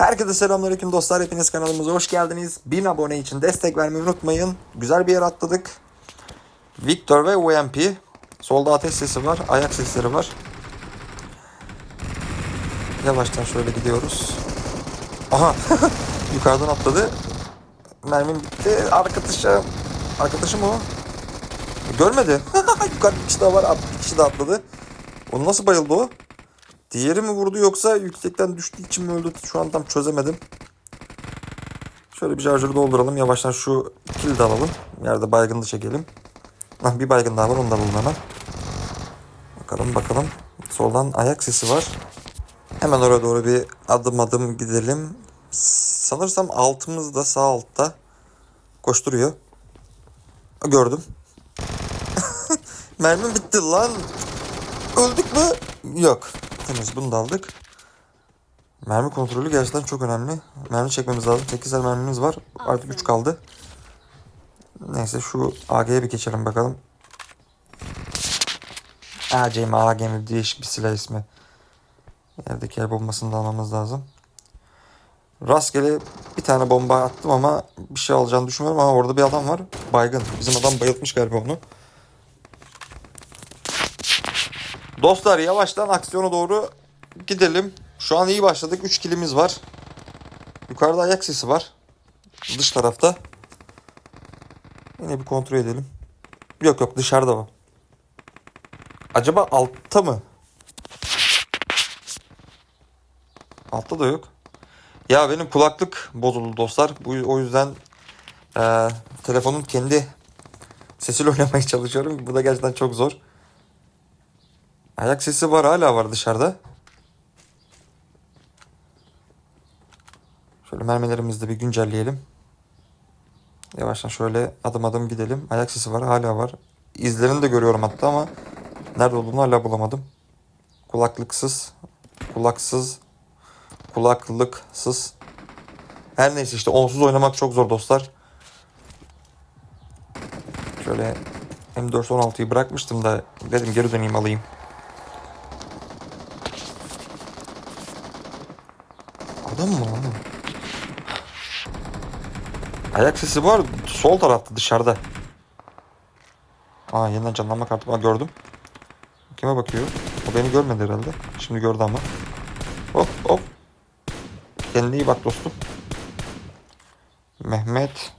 Herkese selamünaleyküm dostlar. Hepiniz kanalımıza hoş geldiniz. 1000 abone için destek vermeyi unutmayın. Güzel bir yer atladık. Victor ve UMP. Solda ateş sesi var. Ayak sesleri var. Yavaştan şöyle gidiyoruz. Aha. Yukarıdan atladı. Mermim bitti. Arkadaşım. Arkadaşım o. Görmedi. Yukarı bir kişi daha var. Bir kişi daha atladı. O nasıl bayıldı o? Diğeri mi vurdu yoksa yüksekten düştüğü için mi öldü? Şu an tam çözemedim. Şöyle bir şarjörü dolduralım. Yavaştan şu kill de alalım. Yerde baygınlı çekelim. Hah, bir baygın daha var. Onu da alalım hemen. Bakalım bakalım. Soldan ayak sesi var. Hemen oraya doğru bir adım adım gidelim. Sanırsam altımızda sağ altta koşturuyor. Gördüm. Mermim bitti lan. Öldük mü? Yok. Temiz bunu da aldık. Mermi kontrolü gerçekten çok önemli. Mermi çekmemiz lazım. 8 el mermimiz var. Artık 3 kaldı. Neyse şu AG'ye bir geçelim bakalım. AC mi AG mi değişik bir silah ismi. Yerdeki el bombasını da almamız lazım. Rastgele bir tane bomba attım ama bir şey alacağını düşünmüyorum ama orada bir adam var. Baygın. Bizim adam bayıltmış galiba onu. Dostlar yavaştan aksiyona doğru gidelim. Şu an iyi başladık. 3 kilimiz var. Yukarıda ayak sesi var. Dış tarafta. Yine bir kontrol edelim. Yok yok dışarıda o. Acaba altta mı? Altta da yok. Ya benim kulaklık bozuldu dostlar. Bu o yüzden eee telefonun kendi sesiyle oynamaya çalışıyorum. Bu da gerçekten çok zor. Ayak sesi var hala var dışarıda. Şöyle mermilerimizi de bir güncelleyelim. Yavaştan şöyle adım adım gidelim. Ayak sesi var hala var. İzlerini de görüyorum hatta ama nerede olduğunu hala bulamadım. Kulaklıksız, kulaksız, kulaklıksız. Her neyse işte onsuz oynamak çok zor dostlar. Şöyle M416'yı bırakmıştım da dedim geri döneyim alayım. Adam mı lan? Ayak sesi var sol tarafta dışarıda. Aa yeniden canlanma kartı var gördüm. Kime bakıyor? O beni görmedi herhalde. Şimdi gördü ama. Hop hop. Kendine iyi bak dostum. Mehmet.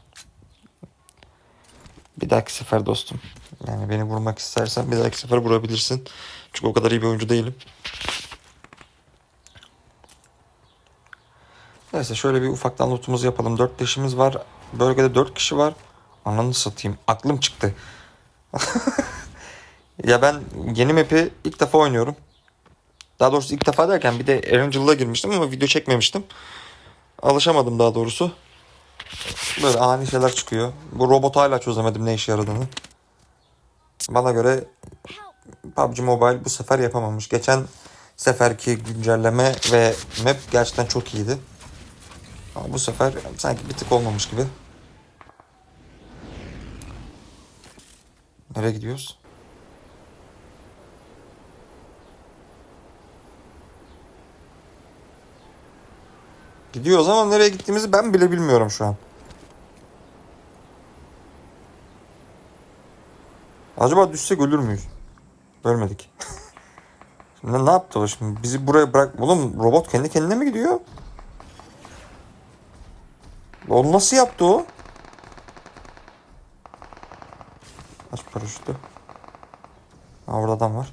Bir dahaki sefer dostum. Yani beni vurmak istersen bir dahaki sefer vurabilirsin. Çünkü o kadar iyi bir oyuncu değilim. Neyse şöyle bir ufaktan lootumuzu yapalım. 4 leşimiz var. Bölgede 4 kişi var. Ananı satayım. Aklım çıktı. ya ben yeni map'i ilk defa oynuyorum. Daha doğrusu ilk defa derken bir de Erangel'da girmiştim ama video çekmemiştim. Alışamadım daha doğrusu. Böyle ani şeyler çıkıyor. Bu robotu hala çözemedim ne işe yaradığını. Bana göre PUBG Mobile bu sefer yapamamış. Geçen seferki güncelleme ve map gerçekten çok iyiydi. Ama bu sefer sanki bir tık olmamış gibi. Nereye gidiyoruz? Gidiyoruz ama nereye gittiğimizi ben bile bilmiyorum şu an. Acaba düşsek ölür müyüz? Ölmedik. Şimdi ne yaptı o şimdi? Bizi buraya bırak... Oğlum robot kendi kendine mi gidiyor? Onu nasıl yaptı o? Aç paraşütü. Ha orada adam var.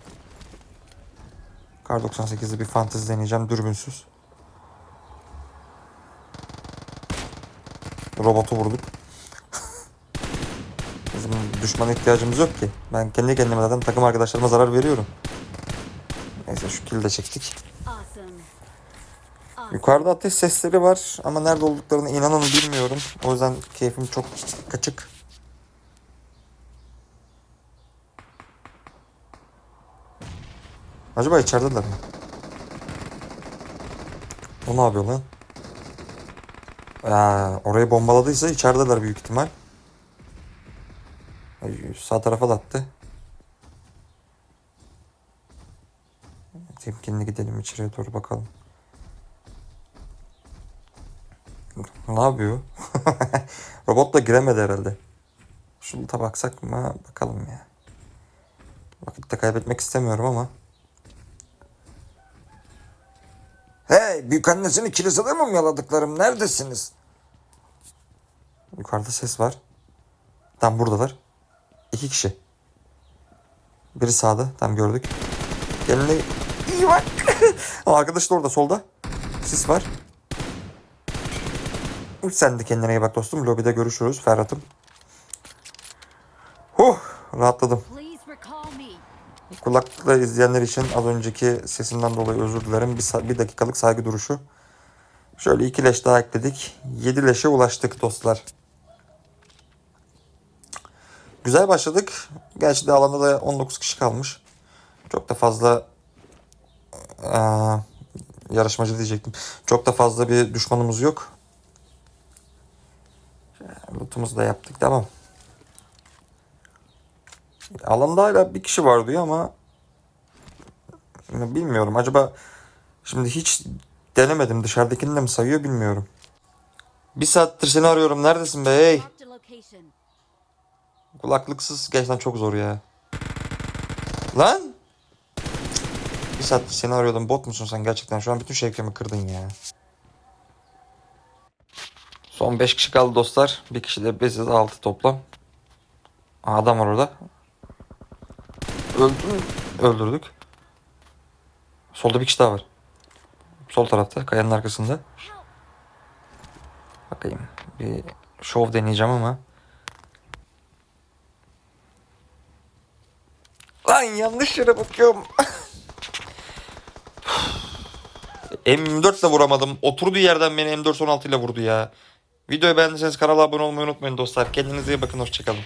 Kar 98'de bir fantezi deneyeceğim dürbünsüz. Robotu vurduk. Bizim düşmana ihtiyacımız yok ki. Ben kendi kendime zaten takım arkadaşlarıma zarar veriyorum. Neyse şu killi de çektik. Awesome. Yukarıda ateş sesleri var ama nerede olduklarını inanın bilmiyorum. O yüzden keyfim çok kaçık. Acaba içerideler mi? O ne yapıyor lan? Aa, orayı bombaladıysa içerideler büyük ihtimal. Sağ tarafa da attı. Temkinli gidelim içeriye doğru bakalım. Ne yapıyor? Robotla giremedi herhalde. Şu loot'a baksak mı? Bakalım ya. Vakit de kaybetmek istemiyorum ama. Hey büyük annesini kilisede mi yaladıklarım neredesiniz? Yukarıda ses var. Tam buradalar. İki kişi. Biri sağda. Tam gördük. Kendine iyi bak. Arkadaş da orada solda. Sis var. Sen de kendine iyi bak dostum. Lobide görüşürüz Ferhat'ım. Huh rahatladım. Kulaklıkla izleyenler için az önceki sesimden dolayı özür dilerim. Bir, bir dakikalık saygı duruşu. Şöyle iki leş daha ekledik. Yedi leşe ulaştık dostlar. Güzel başladık. Gerçi de alanda da 19 kişi kalmış. Çok da fazla eee, yarışmacı diyecektim. Çok da fazla bir düşmanımız yok. Lootumuzu da yaptık. Tamam. Alanda hala bir kişi var diyor ama bilmiyorum. Acaba şimdi hiç denemedim. Dışarıdakini de mi sayıyor bilmiyorum. Bir saattir seni arıyorum. Neredesin be? Hey. Kulaklıksız gerçekten çok zor ya. Lan! Bir saattir seni arıyordum. Bot musun sen gerçekten? Şu an bütün şevkimi kırdın ya. Son 5 kişi kaldı dostlar. Bir kişi de biziz 6 toplam. Adam var orada. Öldü? Öldürdük. Solda bir kişi daha var. Sol tarafta kayanın arkasında. Bakayım. Bir şov deneyeceğim ama. Lan yanlış yere bakıyorum. M4 ile vuramadım. Oturduğu yerden beni M416 ile vurdu ya. Videoyu beğendiyseniz kanala abone olmayı unutmayın dostlar. Kendinize iyi bakın. Hoşçakalın.